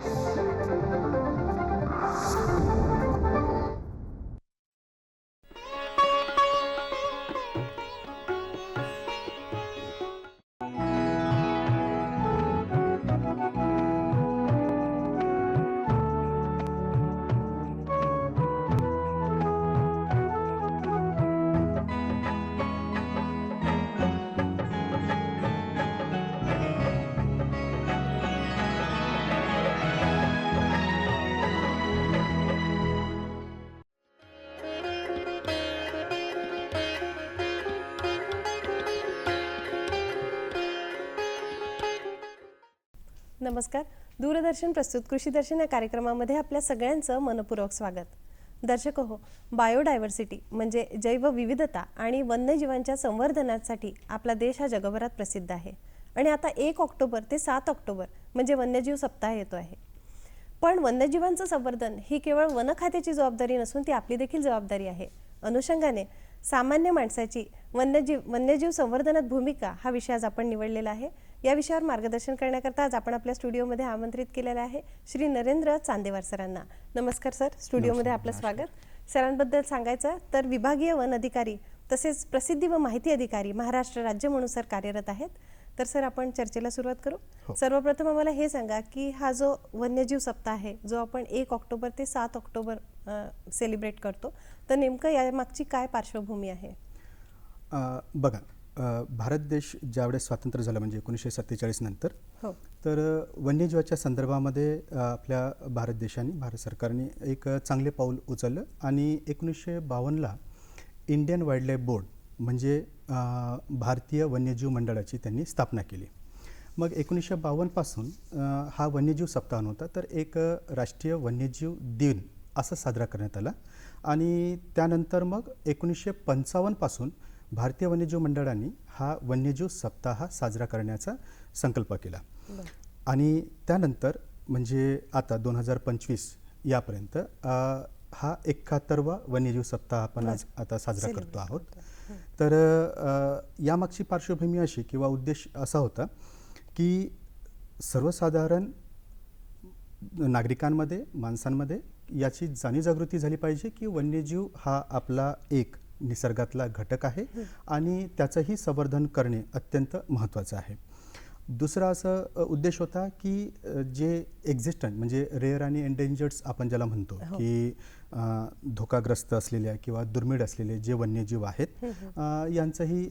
you नमस्कार. दूरदर्शन प्रस्तुत कृषी दर्शन या कार्यक्रमामध्ये आपल्या सगळ्यांचं मनपूर्वक स्वागत. दर्शक हो बायोडायव्हर्सिटी म्हणजे जैवविविधता आणि वन्यजीवांच्या संवर्धनासाठी आपला देश हा जगभरात प्रसिद्ध आहे. आणि आता एक ऑक्टोबर ते सात ऑक्टोबर म्हणजे वन्यजीव सप्ताह येतो आहे. पण वन्यजीवांचं संवर्धन ही केवळ वन खात्याची जबाबदारी नसून ती आपली देखील जबाबदारी आहे. अनुषंगाने सामान्य माणसाची वन्यजीव वन्यजीव संवर्धनात भूमिका हा विषय आज आपण निवडलेला आहे. या विषयावर मार्गदर्शन करण्याकरता आज आपण आपल्या स्टुडिओमध्ये आमंत्रित केलेलं आहे श्री नरेंद्र चांदेवार सरांना. नमस्कार सर. स्टुडिओमध्ये आपलं स्वागत. सरांबद्दल सांगायचं तर विभागीय वन अधिकारी तसेच प्रसिद्धी व माहिती अधिकारी महाराष्ट्र राज्य म्हणून सर कार्यरत आहेत. तर सर आपण चर्चेला सुरुवात करू. हो. सर्वप्रथम आम्हाला हे सांगा की हा जो वन्यजीव सप्ताह आहे जो आपण एक ऑक्टोबर ते सात ऑक्टोबर सेलिब्रेट करतो तर नेमकं यामागची काय पार्श्वभूमी आहे? बघा भारत देश ज्यावेळेस स्वातंत्र्य झालं म्हणजे एकोणीसशे सत्तेचाळीस नंतर हो. तर वन्यजीवाच्या संदर्भामध्ये आपल्या भारत देशाने भारत सरकारने एक चांगले पाऊल उचललं आणि एकोणीसशे बावन्नला इंडियन वाईल्डलाईफ बोर्ड म्हणजे भारतीय वन्यजीव मंडळाची त्यांनी स्थापना केली. मग एकोणीसशे बावन्नपासून हा वन्यजीव सप्ताह नव्हता तर एक राष्ट्रीय वन्यजीव दिन असं साजरा करण्यात आला. आणि त्यानंतर मग एकोणीसशे पंचावन्नपासून भारतीय वन्यजीव मंडळाने हा वन्यजीव सप्ताह साजरा करण्याचा संकल्प केला. आणि त्यानंतर म्हणजे आता दोन हजार पंचवीस यापर्यंत हा एकाहत्तरवा वन्यजीव सप्ताह आपण आज आता साजरा करतो आहोत. तर यामागची पार्श्वभूमी अशी किंवा उद्देश असा होता की सर्वसाधारण नागरिकांमध्ये माणसांमध्ये याची जाणीव जागृती झाली पाहिजे की वन्यजीव हा आपला एक निसर्गातला घटक आहे आणि त्याचंही संवर्धन करणे अत्यंत महत्त्वाचं आहे. दुसरा असं उद्देश होता की जे एक्झिस्टंट म्हणजे रेअर आणि एंडेंजर्ड्स आपण ज्याला म्हणतो हो. की धोकाग्रस्त असलेल्या किंवा दुर्मिळ असलेले जे वन्यजीव आहेत यांचंही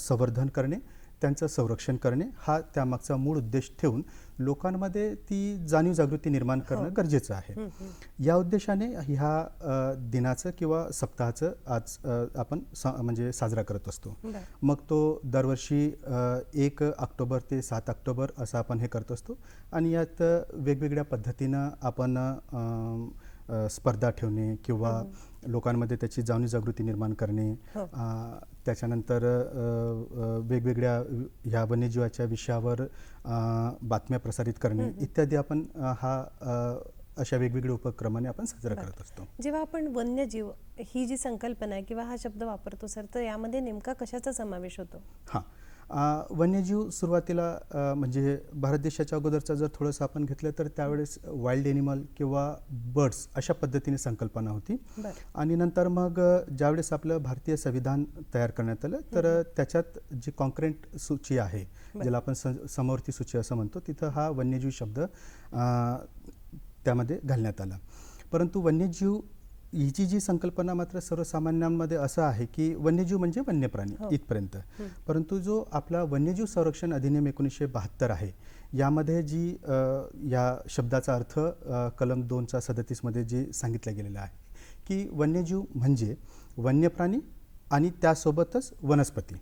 संवर्धन करणे त्यांचं संरक्षण करणे हा त्यामागचा मूळ उद्देश ठेवून लोकांमध्ये ती जाणीव जागृती निर्माण करणं गरजेचं आहे. या उद्देशाने ह्या दिनाचं किंवा सप्ताहाचं आज आपण सा म्हणजे साजरा करत असतो. मग तो दरवर्षी एक ऑक्टोबर ते सात ऑक्टोबर असं आपण हे करत असतो. आणि यात वेगवेगळ्या पद्धतीनं आपण स्पर्धा ठेवणे किंवा लोकांमध्ये त्याची जाणीव जागृती निर्माण करणे हो. त्याच्यानंतर वेगवेगळ्या ह्या वन्यजीवाच्या विषयावर बातम्या प्रसारित करणे इत्यादी आपण हा अशा वेगवेगळ्या उपक्रमाने आपण साजरा करत असतो. जेव्हा आपण वन्यजीव ही जी संकल्पना आहे किंवा हा शब्द वापरतो सर तर यामध्ये नेमका कशाचा समावेश होतो? हां. वन्यजीव सुरुवातीला म्हणजे भारत देशाच्या अगोदरचा जर थोडंसं आपण घेतलं तर त्यावेळेस वाईल्ड एनिमल किंवा बर्ड्स अशा पद्धतीने संकल्पना होती. आणि नंतर मग ज्यावेळेस आपलं भारतीय संविधान तयार करण्यात आलं तर त्याच्यात जी कॉन्क्रेंट सूची आहे ज्याला आपण समवर्ती सूची असं म्हणतो तिथं हा वन्यजीव शब्द त्यामध्ये घालण्यात आला. परंतु वन्यजीव हिची जी संकल्पना मात्र सर्वसामान्यांमध्ये असं आहे की वन्यजीव म्हणजे वन्य प्राणी हो. इथपर्यंत परंतु जो आपला वन्यजीव संरक्षण अधिनियम एकोणीसशे बहात्तर आहे यामध्ये जी या शब्दाचा अर्थ कलम दोनचा सदतीसमध्ये जे सांगितलं गेलेलं आहे की वन्यजीव म्हणजे वन्य प्राणी आणि त्यासोबतच वनस्पती.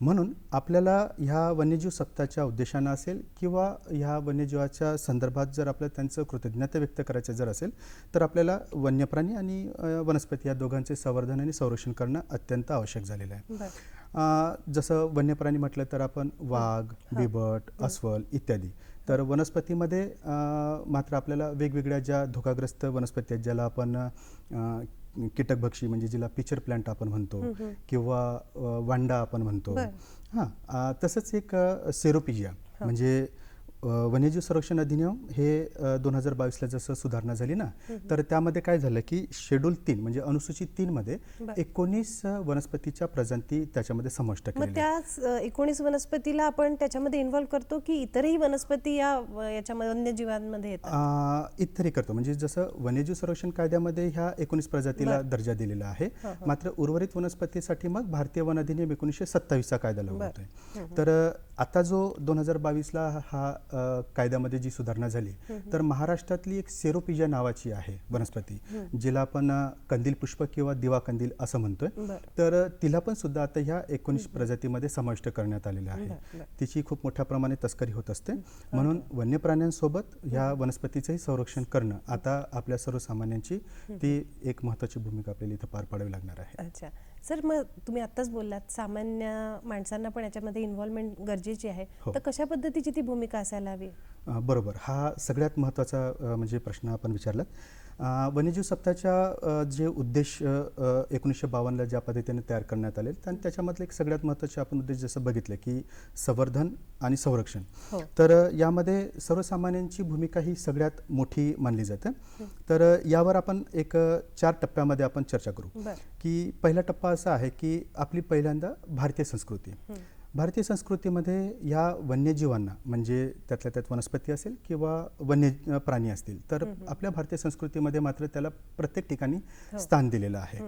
म्हणून आपल्याला ह्या वन्यजीव सप्ताहाच्या उद्देशानं असेल किंवा ह्या वन्यजीवाच्या संदर्भात जर आपल्याला त्यांचं कृतज्ञता व्यक्त करायचं जर असेल तर आपल्याला वन्यप्राणी आणि वनस्पती या दोघांचे संवर्धन आणि संरक्षण करणं अत्यंत आवश्यक झालेलं आहे. जसं वन्यप्राणी म्हटलं तर आपण वाघ बिबट अस्वल इत्यादी. तर वनस्पतीमध्ये मात्र आपल्याला वेगवेगळ्या ज्या धोकाग्रस्त वनस्पती आहेत ज्याला आपण कीटकभक्षी म्हणजे जिला पिचर प्लांट आपण म्हणतो किंवा वांडा आपण म्हणतो. हां तसंच एक सेरोपिजिया म्हणजे वन्यजीव संरक्षण अधिनियम हे दोन हजार बावीसला जसं सुधारणा झाली ना तर त्यामध्ये काय झालं की शेड्यूल तीन म्हणजे अनुसूचित तीनमध्ये बरं. एकोणीस वनस्पतीच्या प्रजाती त्याच्यामध्ये समाविष्ट मग. त्याच एकोणीस वनस्पतीला आपण त्याच्यामध्ये इन्व्हॉल्व करतो की इतरही वनस्पती या याच्यामध्ये वन्यजीवांमध्ये येतात? इतरही करतो. म्हणजे जसं वन्यजीव संरक्षण कायद्यामध्ये ह्या एकोणीस प्रजातीला दर्जा दिलेला आहे मात्र उर्वरित वनस्पतीसाठी मग भारतीय वन अधिनियम एकोणीसशे सत्तावीसचा कायदा लागू होतोय तर आता जो दोन हजार बावीसला हा कायद्यामध्ये जी सुधारणा झाली तर महाराष्ट्रातली एक सेरोपिजा नावाची आहे वनस्पती जिला आपण कंदील पुष्प किंवा दिवा कंदील असं म्हणतोय. तर तिला पण सुद्धा आता ह्या एकोणीस प्रजातीमध्ये समाविष्ट करण्यात आलेलं आहे. तिची खूप मोठ्या प्रमाणे तस्करी होत असते. म्हणून वन्य प्राण्यांसोबत ह्या वनस्पतीचंही संरक्षण करणं आता आपल्या सर्वसामान्यांची ती एक महत्त्वाची भूमिका आपल्याला इथं पार पाडावी लागणार आहे. अच्छा. सर मग तुम्ही आत्ताच बोललात सामान्य माणसांना पण याच्यामध्ये इन्व्हॉल्वमेंट गरजेची आहे. हो. तर कशा पद्धतीची ती भूमिका असायला हवी? अ, बरोबर. हा सगळ्यात महत्त्वाचा अ, म्हणजे प्रश्न आपण विचारलात. वन्यजीव सप्ताहाच्या जे उद्देश एकोणीसशे बावन्नला ज्या पद्धतीने तयार करण्यात आले आणि त्याच्यामधले एक सगळ्यात महत्त्वाचे आपण उद्देश जसं बघितलं की संवर्धन आणि संरक्षण. हो. तर यामध्ये सर्वसामान्यांची भूमिका ही सगळ्यात मोठी मानली जाते. तर यावर आपण एक चार टप्प्यामध्ये आपण चर्चा करू की पहिला टप्पा असा आहे की आपली पहिल्यांदा भारतीय संस्कृती. भारतीय संस्कृतीमध्ये या वन्यजीवांना म्हणजे त्यातल्या त्यात वनस्पती असेल किंवा वन्य प्राणी असतील तर आपल्या भारतीय संस्कृतीमध्ये मात्र त्याला प्रत्येक ठिकाणी स्थान दिलेलं आहे.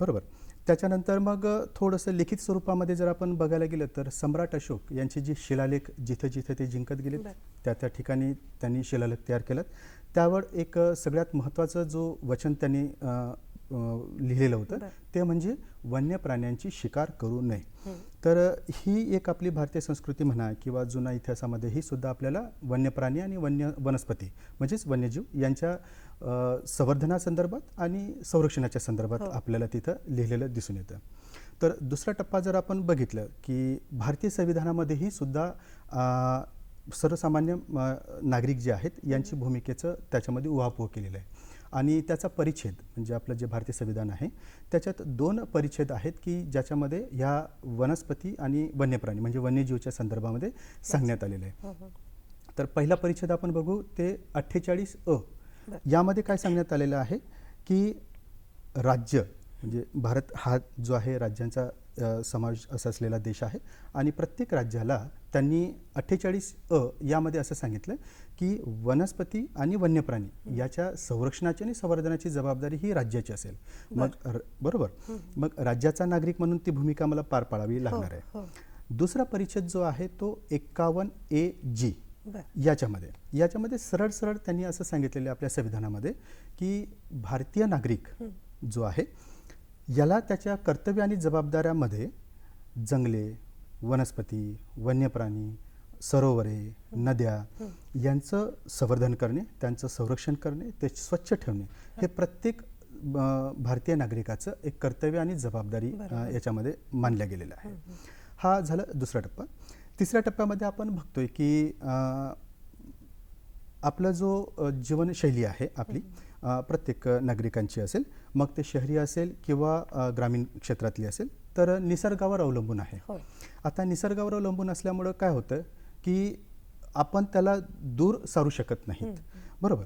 बरोबर. त्याच्यानंतर मग थोडंसं लिखित स्वरूपामध्ये जर आपण बघायला गेलं तर सम्राट अशोक यांचे जे शिलालेख जिथं जिथं ते जिंकत गेले. त्या त्या ठिकाणी त्यांनी शिलालेख तयार केलात. त्यावर एक सगळ्यात महत्त्वाचं जो वचन त्यांनी लिहिलेलं होतं. ते म्हणजे वन्य प्राण्यांची शिकार करू नये. तर ही एक आपली भारतीय संस्कृती म्हणा किंवा जुना इतिहासामध्ये ही सुद्धा आपल्याला वन्य प्राणी आणि वन्य वनस्पती म्हणजेच वन्यजीव यांच्या संवर्धनासंदर्भात आणि संरक्षणाच्या संदर्भात हो. आपल्याला तिथं लिहिलेलं दिसून येतं. तर दुसरा टप्पा जर आपण बघितलं की भारतीय संविधानामध्येही सुद्धा सर्वसामान्य नागरिक जे आहेत यांची भूमिकेचं त्याच्यामध्ये उहापोह केलेलं आहे. आणि त्याचा परिच्छेद म्हणजे आपलं जे भारतीय संविधान आहे त्याच्यात दोन परिच्छेद आहेत की ज्याच्यामध्ये ह्या वनस्पती आणि वन्यप्राणी म्हणजे वन्यजीवच्या संदर्भामध्ये सांगण्यात आलेलं आहे. तर पहिला परिच्छेद आपण बघू ते अठ्ठेचाळीस अ. यामध्ये काय सांगण्यात आलेलं आहे की राज्य म्हणजे भारत हा जो आहे राज्यांचा समावेश असा असलेला देश आहे. आणि प्रत्येक राज्याला त्यांनी अठ्ठेचाळीस अ यामध्ये असं सांगितलं की वनस्पती आणि वन्यप्राणी याच्या संरक्षणाची आणि संवर्धनाची जबाबदारी ही राज्याची असेल. मग बरोबर. मग राज्याचा नागरिक म्हणून ती भूमिका मला पार पाडावी लागणार आहे. हो. दुसरा परिच्छेद जो आहे तो एक्कावन्न ए जी याच्यामध्ये याच्यामध्ये सरळ सरळ त्यांनी असं सांगितलेलं आपल्या संविधानामध्ये की भारतीय नागरिक जो आहे याला त्याच्या कर्तव्य आणि जबाबदाऱ्यामध्ये जंगले वनस्पती वन्यप्राणी सरोवरे नद्या यांचं संवर्धन करणे त्यांचं संरक्षण करणे ते स्वच्छ ठेवणे हे प्रत्येक भारतीय नागरिकाचं एक कर्तव्य आणि जबाबदारी. याच्यामध्ये मानल्या गेलेला आहे. हा झाला दुसरा टप्पा. तिसऱ्या टप्प्यामध्ये आपण बघतोय की आपला जो जीवनशैली आहे आपली प्रत्येक नागरिकांची असेल मग ते शहरी असेल किंवा ग्रामीण क्षेत्रातली असेल तर निसर्गावर अवलंबून आहे. आता निसर्गावर अवलंबून असल्यामुळं काय होतं की आपण त्याला दूर सारू शकत नाहीत. बरोबर.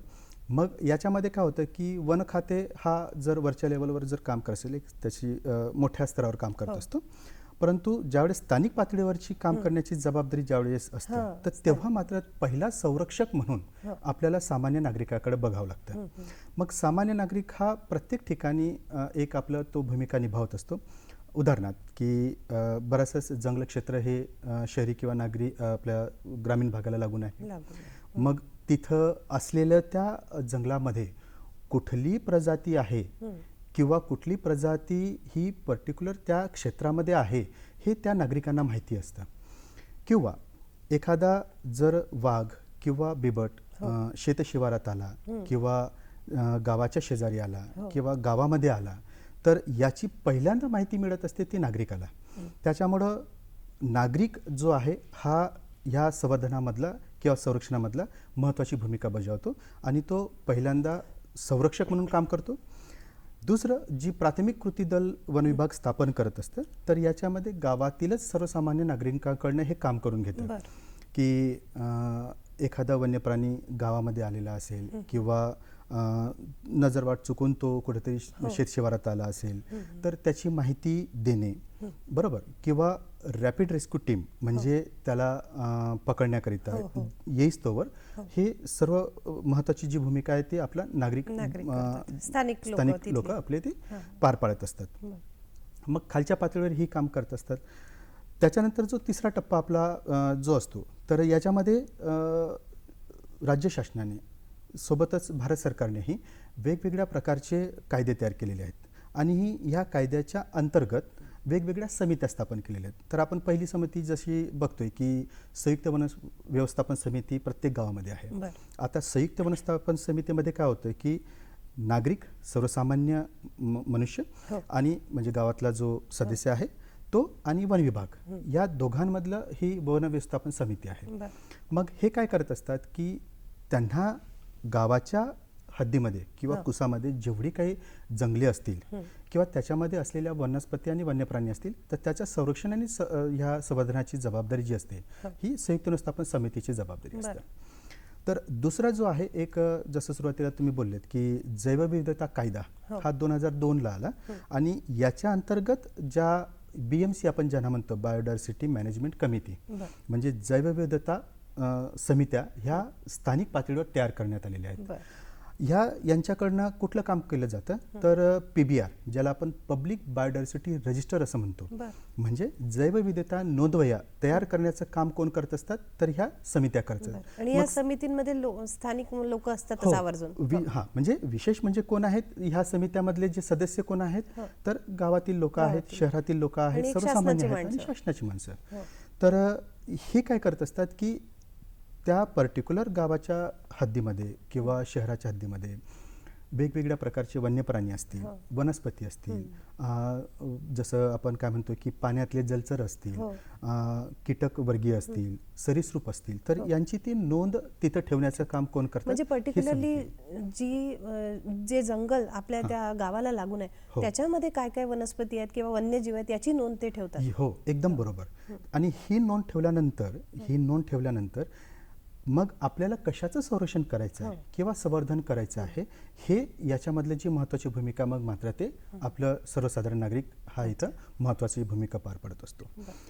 मग याच्यामध्ये काय होतं की वन खाते हा जर वरच्या लेवलवर जर काम करत असेल एक त्याची मोठ्या स्तरावर काम करत हो. असतो परंतु ज्यावेळेस स्थानिक पातळीवरची काम करण्याची जबाबदारी ज्यावेळेस असते तर तेव्हा मात्र पहिला संरक्षक म्हणून. आपल्याला सामान्य नागरिकाकडे बघावं लागतं. मग सामान्य नागरिक हा प्रत्येक ठिकाणी एक आपलं तो भूमिका निभावत असतो. उदाहरणार्थ की बरंचसं जंगल क्षेत्र हे शहरी किंवा नागरी आपल्या ग्रामीण भागाला लागून आहे. मग तिथं असलेल्या त्या जंगलामध्ये कुठली प्रजाती आहे. किंवा कुठली प्रजाती ही पर्टिक्युलर त्या क्षेत्रामध्ये आहे हे त्या नागरिकांना माहिती असतं. किंवा एखादा जर वाघ किंवा बिबट हो. शेतशिवारात आला किंवा गावाच्या शेजारी आला हो. किंवा गावामध्ये आला तर याची पहिल्यांदा माहिती मिळत असते ती नागरिकाला. त्याच्यामुळं नागरिक जो आहे हा ह्या संवर्धनामधला किंवा संरक्षणामधला महत्त्वाची भूमिका बजावतो आणि तो पहिल्यांदा संरक्षक म्हणून काम करतो. दुसरं जी प्राथमिक कृती दल वन विभाग स्थापन करत असतं तर याच्यामध्ये गावातीलच सर्वसामान्य नागरिकांकडनं हे काम करून घेतं बरं. की एखादा वन्यप्राणी गावामध्ये आलेला असेल किंवा नजरवाट चुकून तो कुठेतरी शेतशिवारात आला असेल तर त्याची माहिती देणे बरोबर. किंवा रॅपिड रेस्क्यू टीम म्हणजे त्याला अ, पकडण्याकरिता येईस्तोवर हे. सर्व अ, महत्त्वाची जी भूमिका आहे ती आपला नागरिक. स्थानिक लोकं आपले ते पार पाडत असतात. मग खालच्या पातळीवर ही काम करत असतात. त्याच्यानंतर जो तिसरा टप्पा आपला जो असतो तर याच्यामध्ये राज्य शासनाने सोबतच भारत सरकारनेही वेगवेगळ्या प्रकारचे कायदे तयार केलेले आहेत. आणि ही ह्या कायद्याच्या अंतर्गत वेगवेगळ्या समित्या स्थापन केलेल्या आहेत तर आपण पहिली समिती जशी बघतोय की संयुक्त वन व्यवस्थापन समिती प्रत्येक गावामध्ये आहे. आता संयुक्त व्यवस्थापन समितीमध्ये काय होतं की नागरिक सर्वसामान्य मनुष्य हो. आणि म्हणजे गावातला जो सदस्य आहे तो आणि वन विभाग या दोघांमधलं ही वन व्यवस्थापन समिती आहे. मग हे काय करत असतात की त्यांना गावाच्या हद्दीमध्ये किंवा. कुसामध्ये जेवढी काही जंगले असतील किंवा त्याच्यामध्ये असलेल्या वनस्पती आणि वन्यप्राणी असतील तर त्याच्या संरक्षण आणि स- ह्या संवर्धनाची जबाबदारी जी असते ही संयुक्त व्यवस्थापन समितीची जबाबदारी. असते तर दुसरा जो आहे एक जसं सुरुवातीला तुम्ही बोललेत की जैवविविधता कायदा हो. हा दोन हजार दोनला आला आणि याच्या अंतर्गत ज्या बी एम सी आपण ज्यांना म्हणतो बायोडायव्हर्सिटी मॅनेजमेंट कमिटी. म्हणजे जैवविविधता समित्या ह्या स्थानिक पातळीवर तयार करण्यात आलेल्या आहेत. ह्या यांच्याकडनं कुठलं काम केलं जातं तर पी बी आर ज्याला आपण पब्लिक बायोडायव्हर्सिटी रजिस्टर असं म्हणतो. म्हणजे जैवविविधता नोंदवया तयार करण्याचं काम कोण करत असतात तर ह्या समित्या करतात बरं. आणि या समितींमध्ये लो- स्थानिक लोक असतातच हो. वि- हा म्हणजे विशेष म्हणजे कोण आहेत ह्या समित्यामधले जे सदस्य कोण आहेत तर गावातील लोक आहेत. शहरातील लोक आहेत सर्वसामान्य आहेत आणि. शासनाची माणसं हो. तर हे काय करत असतात की त्या पर्टिक्युलर गावाच्या हद्दीमध्ये किंवा शहराच्या हद्दीमध्ये वेगवेगळ्या प्रकारचे वन्य प्राणी असतील हो. वनस्पती असतील जसं आपण काय म्हणतो की पाण्यातले जलचर असतील हो. कीटक वर्गीय असतील सरीसृप असतील तर यांची ती नोंद तिथं ठेवण्याचं काम कोण करतं? म्हणजे ही पर्टिक्युलरली. जी जे जंगल आपल्या त्या गावाला लागून आहे हो. त्याच्यामध्ये काय काय वनस्पती आहेत किंवा वन्यजीव आहेत याची नोंद ते ठेवतात? हो एकदम बरोबर. आणि ही नोंद ठेवल्यानंतर ही नोंद ठेवल्यानंतर मग आपल्याला कशाचं संरक्षण करायचं आहे किंवा संवर्धन करायचं आहे हे याच्यामधली जी महत्त्वाची भूमिका मग मात्र ते आपलं सर्वसाधारण नागरिक हा इथं महत्त्वाची भूमिका पार पडत असतो.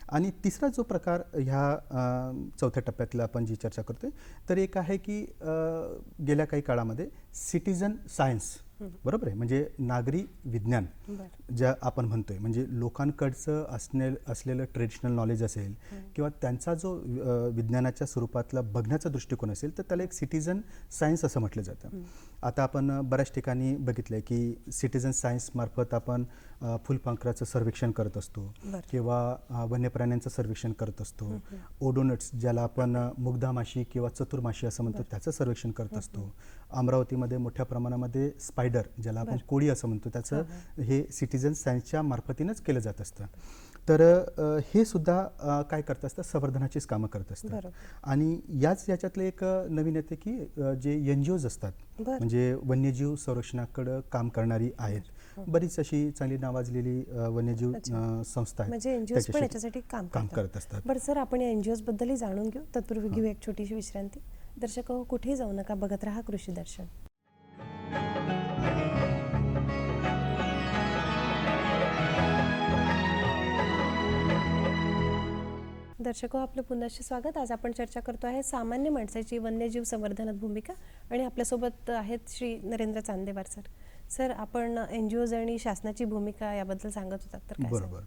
आणि तिसरा जो प्रकार ह्या चौथ्या टप्प्यातला आपण जी चर्चा करतोय तर एक आहे की गेल्या काही काळामध्ये सिटीजन सायन्स बरोबर आहे. म्हणजे नागरी विज्ञान. ज्या आपण म्हणतोय म्हणजे लोकांकडचं असणे असलेलं ट्रेडिशनल नॉलेज असेल किंवा त्यांचा जो विज्ञानाच्या स्वरूपातला बघण्याचा दृष्टिकोन असेल तर त्याला एक सिटीजन सायन्स असं म्हटलं जातं. आता आपण बऱ्याच ठिकाणी बघितलंय की सिटीजन सायन्स मार्फत आपण फुलपाखराचं सर्वेक्षण करत असतो. किंवा अ, वन्यप्राण्यांचं सर्वेक्षण करत असतो. ओडोनट्स ज्याला आपण मुग्धा माशी किंवा चतुर्माशी असं म्हणतो त्याचं सर्वेक्षण करत असतो. अमरावतीमध्ये मोठ्या प्रमाणामध्ये स्पायडर ज्याला आपण कोळी असं म्हणतो त्याचं हे सिटीजन सायन्सच्या मार्फतीनंच केलं जात असतं. तर हे सुद्धा काय करत असतात संवर्धनाचीच कामं करत असतात. आणि याच याच्यातलं एक नवीन येते की जे एन जी ओज असतात. म्हणजे वन्यजीव संरक्षणाकडं काम करणारी आहेत. बरीच अशी चांगली नावाजलेली वन्यजीव संस्था आहेत. म्हणजे एनजीओ पण याच्यासाठी काम काम करत असतात. बरं सर आपण या एनजीओ बद्दलही जाणून घेऊ. तत्पूर्वी घेऊ एक छोटीशी विश्रांती. दर्शक हो, कुठेही जाऊ नका बघत राहा कृषी दर्शन. दर्शको आपलं पुन्हाशी स्वागत. आज आपण चर्चा करतो आहे सामान्य माणसाची वन्यजीव संवर्धनात भूमिका. आणि आपल्यासोबत आहेत श्री नरेंद्र चांदेवार सर. सर आपण एन जी ओज आणि शासनाची भूमिका याबद्दल सांगत होतात तर काय? बरोबर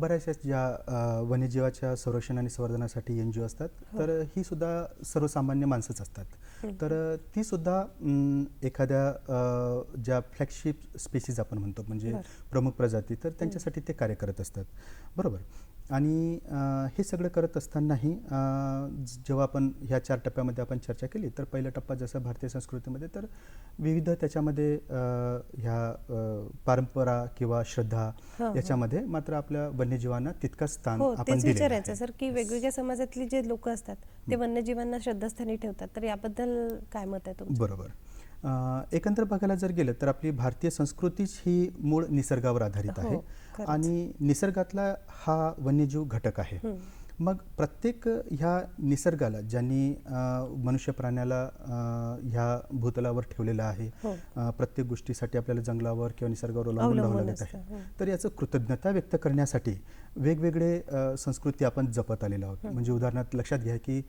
बऱ्याचशा ज्या वन्यजीवाच्या संरक्षण आणि संवर्धनासाठी एन जी ओ असतात हो. तर ही सुद्धा सर्वसामान्य माणसंच असतात तर ती सुद्धा एखाद्या ज्या फ्लॅगशिप स्पेसीज आपण म्हणतो म्हणजे. प्रमुख प्रजाती तर त्यांच्यासाठी ते कार्य करत असतात बरोबर आणि हे सगळं करत असतानाही जेव्हा आपण ह्या चार टप्प्यामध्ये आपण चर्चा केली तर पहिला टप्पा जसं भारतीय संस्कृतीमध्ये तर विविध त्याच्यामध्ये ह्या परंपरा किंवा श्रद्धा हो. याच्यामध्ये मात्र आपल्या वन्यजीवांना तितकंच स्थान हो आपण विचारायचं. सर की वेगवेगळ्या समाजातली जे लोक असतात ते वन्यजीवांना श्रद्धास्थानी ठेवतात तर याबद्दल काय मत आहे तुमचं बरोबर एकंदर बघायला जर गेलं तर आपली भारतीय संस्कृतीच ही मूळ निसर्गावर आधारित हो, आहे. आणि निसर्गातला हा वन्यजीव घटक आहे. मग प्रत्येक ह्या निसर्गाला ज्यांनी मनुष्य प्राण्याला ह्या भूतलावर ठेवलेलं आहे हो. प्रत्येक गोष्टीसाठी आपल्याला जंगलावर किंवा निसर्गावर अवलंबून राहावं लागत आहे हो. तर याचं कृतज्ञता व्यक्त करण्यासाठी वेगवेगळे संस्कृती आपण जपत आलेलो आहोत म्हणजे उदाहरणार्थ लक्षात घ्या की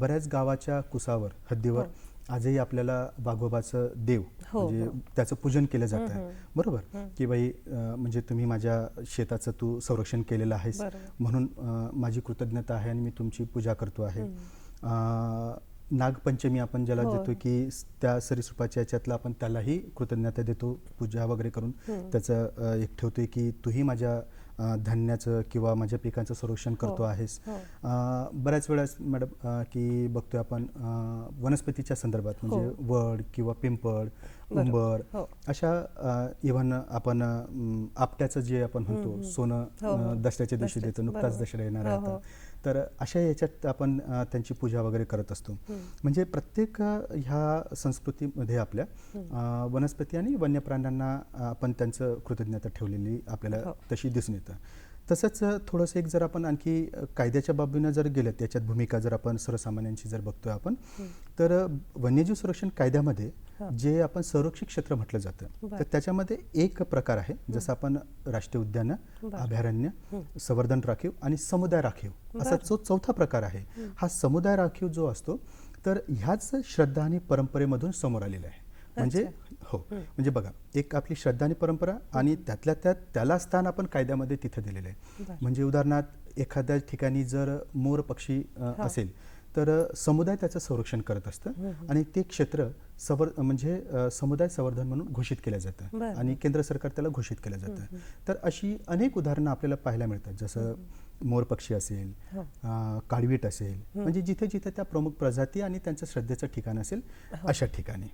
बऱ्याच गावाच्या कुसावर हद्दीवर आजही आपल्याला वाघोबाचं देव हो, म्हणजे हो. त्याचं पूजन केलं जात आहे. बरोबर? की बाई म्हणजे तुम्ही माझ्या शेताचं तू संरक्षण केलेलं आहेस. म्हणून माझी कृतज्ञता आहे आणि मी तुमची पूजा करतो आहे. नागपंचमी आपण ज्याला हो. देतो की त्या सरीसृपाच्या याच्यातला आपण त्यालाही कृतज्ञता देतो पूजा वगैरे करून. त्याचं एक ठेवतोय की तूही माझ्या धान्याचं किंवा माझ्या पिकांचं संरक्षण करतो आहेस हो. अ, बऱ्याच वेळेस मॅडम की बघतोय आपण वनस्पतीच्या संदर्भात म्हणजे वड किंवा पिंपळ उंबर हो. अशा इव्हन आपण आपट्याचं जे आपण म्हणतो सोनं हो, हो. दसऱ्याच्या दिवशी देतो नुकताच. दसरा येणार हो, आहे हो. आता तर अशा याच्यात आपण त्यांची पूजा वगैरे करत असतो. म्हणजे प्रत्येक ह्या संस्कृतीमध्ये आपल्या वनस्पती आणि वन्य प्राण्यांना अ, आपण त्यांचं कृतज्ञता ठेवलेली आपल्याला हो. तशी दिसून येतं. तसंच थोडंसं एक जर आपण आणखी कायद्याच्या बाबीनं जर गेलं त्याच्यात भूमिका जर आपण सर्वसामान्यांची जर बघतोय आपण तर वन्यजीव संरक्षण कायद्यामध्ये जे आपण संरक्षित क्षेत्र म्हटलं जातं. तर त्याच्यामध्ये एक प्रकार आहे जसं आपण राष्ट्रीय उद्यानं अभयारण्य संवर्धन राखीव आणि समुदाय राखीव असा जो चौथा प्रकार आहे हा. समुदाय राखीव जो असतो तर ह्याच श्रद्धा आणि परंपरेमधून समोर आलेला आहे. म्हणजे हो. म्हणजे बघा एक आपली श्रद्धा आणि परंपरा आणि त्यातल्या त्यात त्याला स्थान आपण कायद्यामध्ये तिथे दिलेलं आहे. म्हणजे उदाहरणार्थ एखाद्या ठिकाणी जर मोर पक्षी असेल तर समुदाय त्याचं संरक्षण करत असतं आणि ते क्षेत्र सवर म्हणजे समुदाय संवर्धन म्हणून घोषित केलं जातं. आणि केंद्र सरकार त्याला घोषित केलं जातं. तर अशी अनेक उदाहरणं आपल्याला पाहायला मिळतात. जसं मोर पक्षी असेल काळवीट असेल म्हणजे जिथे जिथे त्या प्रमुख प्रजाती आणि त्यांचं श्रद्धेचं ठिकाण असेल अशा ठिकाणी.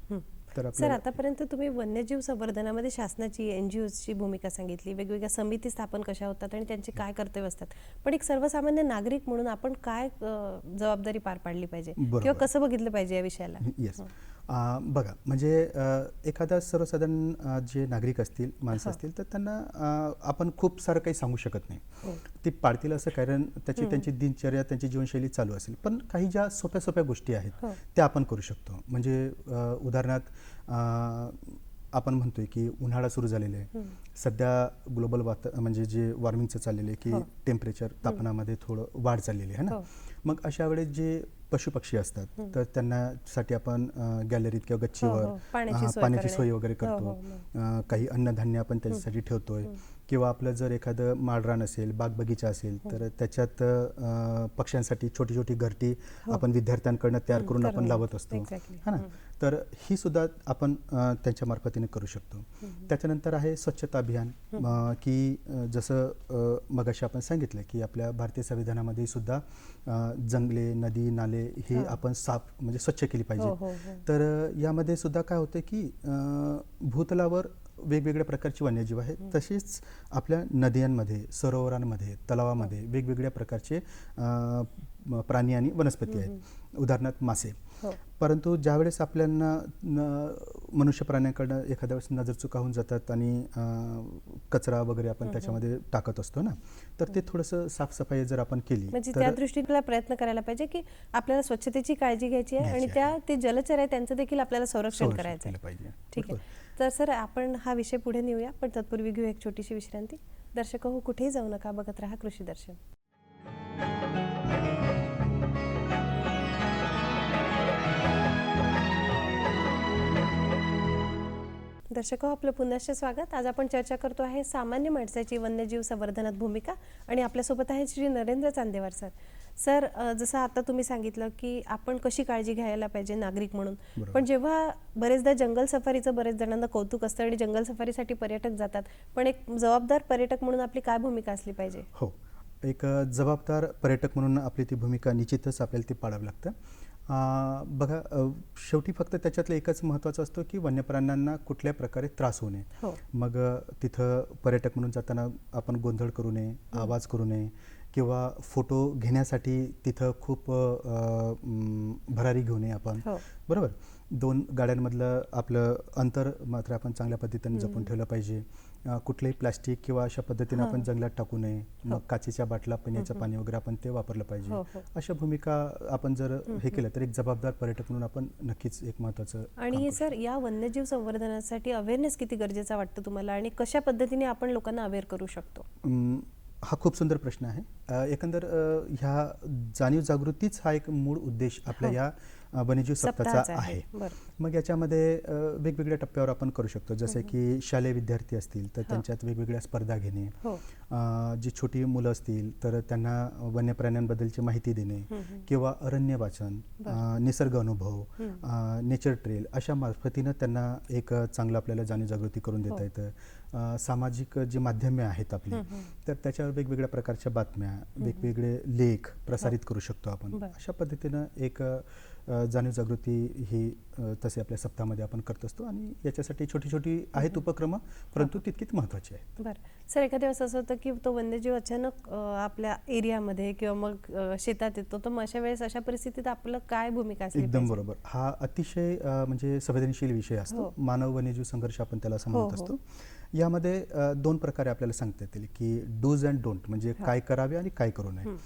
तर सर आतापर्यंत तुम्ही वन्यजीव संवर्धनामध्ये शासनाची एन जी ओची भूमिका सांगितली. वेगवेगळ्या समिती स्थापन कशा होतात आणि त्यांचे काय कर्तव्य असतात. पण एक सर्वसामान्य नागरिक म्हणून आपण काय जबाबदारी पार पाडली पाहिजे. किंवा कसं बघितलं पाहिजे या विषयाला? येस बघा म्हणजे एखादा सर्वसाधारण जे नागरिक असतील माणसं असतील तर त्यांना आपण खूप सारं काही सांगू शकत नाही. ते पाळतील असं कारण त्याची त्यांची दिनचर्या त्यांची जीवनशैली चालू असेल. पण काही ज्या सोप्या सोप्या गोष्टी आहेत हो. त्या आपण करू शकतो. म्हणजे उदाहरणार्थ आपण म्हणतोय की उन्हाळा सुरू झालेला आहे. सध्या ग्लोबल वाता म्हणजे जे वॉर्मिंगचं चाललेलं आहे की टेम्परेचर तापमानामध्ये थोडं वाढ चाललेली आहे ना? हो. मग अशा वेळेस जे पशुपक्षी असतात तर त्यांना साठी आपण गॅलरीत किंवा गच्चीवर हो. पाण्याची सोय वगैरे हो, करतो. हो, काही अन्नधान्य आपण त्याच्यासाठी ठेवतोय. किंवा आपलं जर एखादं माळरान असेल बाग बगीचा असेल तर त्याच्यात पक्ष्यांसाठी छोटी छोटी घरटी आपण विद्यार्थ्यांकडनं तयार करून आपण लावत असतो. हा ना? तर ही सुद्धा आपण त्यांच्या मार्फतीने करू शकतो. त्याच्यानंतर आहे स्वच्छता अभियान. की जसं मगाशी आपण सांगितलं की आपल्या भारतीय संविधानामध्ये सुद्धा जंगले नदी नाले हे आपण साफ म्हणजे स्वच्छ केली हो, पाहिजे हो, हो. तर अ, यामध्ये सुद्धा काय होतं की भूतलावर वेगवेगळ्या प्रकारची वन्यजीव आहेत. तसेच आपल्या नद्यांमध्ये सरोवरांमध्ये तलावामध्ये वेगवेगळ्या प्रकारचे प्राणी आणि वनस्पती आहेत. उदाहरणार्थ मासे. हो. परंतु ज्यावेळेस आपल्याला न- मनुष्य प्राण्यांकडनं एखाद्या वेळेस नजर चुकावून जातात आणि कचरा वगैरे आपण त्याच्यामध्ये टाकत असतो ना तर ते थोडंसं साफसफाई जर आपण केली म्हणजे त्या दृष्टीने प्रयत्न करायला पाहिजे की आपल्याला स्वच्छतेची काळजी घ्यायची आहे आणि त्या ते जलचर आहे त्यांचं देखील आपल्याला संरक्षण करायचं पाहिजे. ठीक आहे. तर सर आपण हा विषय पुढे नेऊया पण तत्पूर्वी घेऊ एक छोटीशी विश्रांती. दर्शक हो कुठेही जाऊ नका बघत राहा कृषी दर्शन. दर्शक हो आपलं पुनश्च स्वागत. आज आपण चर्चा करतो आहे सामान्य माणसाची वन्यजीव संवर्धनात भूमिका आणि आपल्यासोबत आहेत श्री नरेंद्र चांदेवार सर. सर जसं आता तुम्ही सांगितलं की आपण कशी काळजी घ्यायला पाहिजे नागरिक म्हणून. पण जेव्हा बरेचदा जंगल सफारीचं बरेच जणांना कौतुक असतं आणि जंगल सफारीसाठी पर्यटक जातात पण एक जबाबदार पर्यटक म्हणून आपली काय भूमिका असली पाहिजे? हो. एक जबाबदार पर्यटक म्हणून आपली ती भूमिका निश्चितच आपल्याला ती पाळावी लागतं. बघा शेवटी फक्त त्याच्यातलं एकच महत्त्वाचं असतं की वन्यप्राण्यांना कुठल्या प्रकारे त्रास होऊ नये. हो. मग तिथं पर्यटक म्हणून जाताना आपण गोंधळ करू नये आवाज करू नये किंवा फोटो घेण्यासाठी तिथं खूप भरारी घेऊ नये आपण. हो. बरोबर? दोन गाड्यांमधलं आपलं अंतर मात्र आपण चांगल्या पद्धतीने जपून ठेवलं पाहिजे. कुठलंही प्लास्टिक किंवा अशा पद्धतीने आपण जंगलात टाकू नये. मग काचेच्या बाटला पिण्याचं पाणी वगैरे आपण ते वापरलं हो, पाहिजे. हो. अशा भूमिका आपण जर हे केलं तर एक जबाबदार पर्यटक म्हणून आपण नक्कीच एक महत्वाचं आणि सर या वन्यजीव संवर्धनासाठी अवेअरनेस किती गरजेचा वाटतं तुम्हाला? आणि कशा पद्धतीने आपण लोकांना अवेअर करू शकतो? हा खूप सुंदर प्रश्न आहे. एकंदर ह्या जाणीव जागृतीच हा एक मूळ उद्देश आपल्या हो. या वन्यजीव सप्ताहाचा सप्ताहाचा आहे. मग याच्यामध्ये वेगवेगळ्या टप्प्यावर आपण करू शकतो. जसे की शालेय विद्यार्थी असतील तर त्यांच्यात वेगवेगळ्या स्पर्धा घेणे. हो. जी छोटी मुलं असतील तर त्यांना वन्य प्राण्यांबद्दलची माहिती देणे किंवा अरण्य वाचन निसर्ग अनुभव नेचर ट्रेल अशा मार्फतीनं त्यांना एक चांगलं आपल्याला जाणीव जागृती करून हो. देता येतं. अ, सामाजिक जी माध्यमे आहेत आपली तर त्याच्यावर वेगवेगळ्या प्रकारच्या बातम्या वेगवेगळे लेख प्रसारित करू शकतो आपण. अशा पद्धतीनं एक जाणीव जागृती ही तसे आपल्या सप्ताहामध्ये आपण करत असतो आणि याच्यासाठी छोटी छोटी आहेत उपक्रम परंतु तितकीच महत्त्वाची आहे बरं. सर एखाद्या वेळेस असं होतं की तो वन्यजीव अचानक आपल्या एरियामध्ये किंवा मग शेतात येतो तर मग अशा वेळेस अशा परिस्थितीत आपलं काय भूमिका असली एकदम? बरोबर. हा अतिशय म्हणजे संवेदनशील विषय असतो. हो. मानव वन्यजीव संघर्ष आपण त्याला असं हो, म्हणत हो. असतो. यामध्ये दोन प्रकारे आपल्याला सांगता येतील की डूज अँड डोंट म्हणजे काय करावे आणि काय करू नये.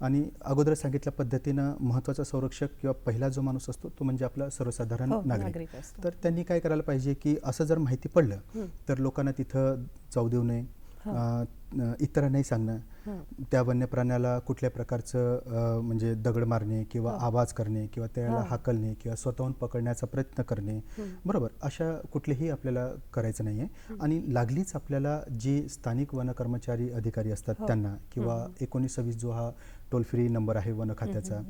आणि अगोदर सांगितल्या पद्धतीनं महत्त्वाचा संरक्षक किंवा पहिला जो माणूस असतो तो म्हणजे आपला सर्वसाधारण हो, नागरिक. तर त्यांनी काय करायला पाहिजे की असं जर माहिती पडलं तर लोकांना तिथं जाऊ देऊ नये. इतरांनाही सांगणं. त्या वन्य प्राण्याला कुठल्या प्रकारचं म्हणजे दगड मारणे किंवा आवाज करणे किंवा त्याला हाकलणे किंवा स्वतःहून पकडण्याचा प्रयत्न करणे. बरोबर. अशा कुठलेही आपल्याला करायचं नाही आहे आणि लागलीच आपल्याला जी स्थानिक वन कर्मचारी अधिकारी असतात त्यांना किंवा एकोणीस सव्वीस जो हा टोल फ्री नंबर आहे वन खात्याचा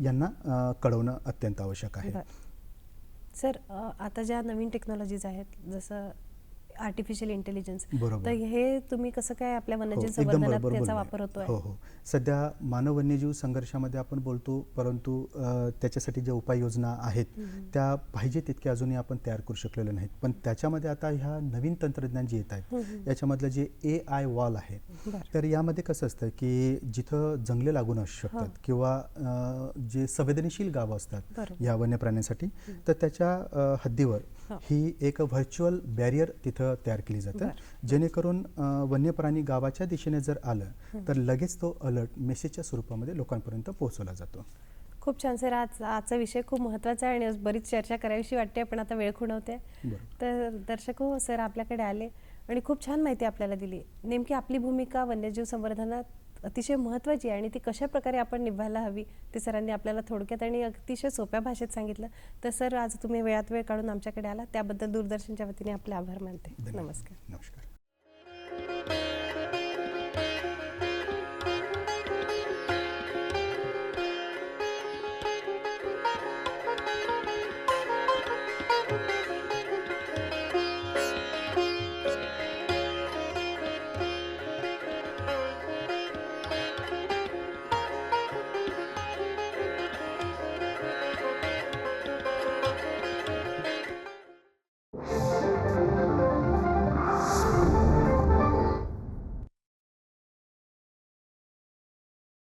यांना कळवणं अत्यंत आवश्यक आहे. सर आता ज्या नवीन टेक्नॉलॉजीज आहेत जसं आर्टिफिशियल इंटेलिजन्स बरोबर. तर हे तुम्ही कसं काय आपल्या हो, वन्यजीव संवर्धनात त्याचा. वापर होतोय हो हो सध्या मानव वन्यजीव संघर्षामध्ये आपण बोलतो परंतु त्याच्यासाठी ज्या उपाययोजना आहेत त्या पाहिजे तितक्या अजूनही आपण तयार करू शकलेल्या नाहीत पण त्याच्यामध्ये आता ह्या नवीन तंत्रज्ञान जे येत आहेत याच्यामधलं जे ए आय वॉल आहे. तर यामध्ये कसं असतं की जिथं जंगले लागून असू शकतात किंवा जे संवेदनशील गावं असतात. या वन्य प्राण्यांसाठी तर त्याच्या हद्दीवर. ही एक व्हर्च्युअल बॅरियर तिथं तयार केली जातं. जेणेकरून वन्य प्राणी गावाच्या दिशेने जर आलं तर लगेच तो अलर्ट मेसेजच्या स्वरूपामध्ये लोकांपर्यंत पोहोचवला जातो. खूप छान सर. आज आजचा विषय खूप महत्त्वाचा आहे आणि बरीच चर्चा करावीशी वाटते. पण आता वेळ खुणवते. तर दर्शक हो सर आपल्याकडे आले आणि खूप छान माहिती आपल्याला दिली. नेमकी आपली भूमिका वन्यजीव संवर्धनात अतिशय महत्त्वाची आहे आणि ती कशा प्रकारे आपण निभायला हवी ते सरांनी आपल्याला थोडक्यात आणि अतिशय सोप्या भाषेत सांगितलं. तर सर आज तुम्ही वेळात वेळ काढून आमच्याकडे आला. त्याबद्दल दूरदर्शनच्या वतीने आपले आभार मानते. नमस्कार. नमस्कार.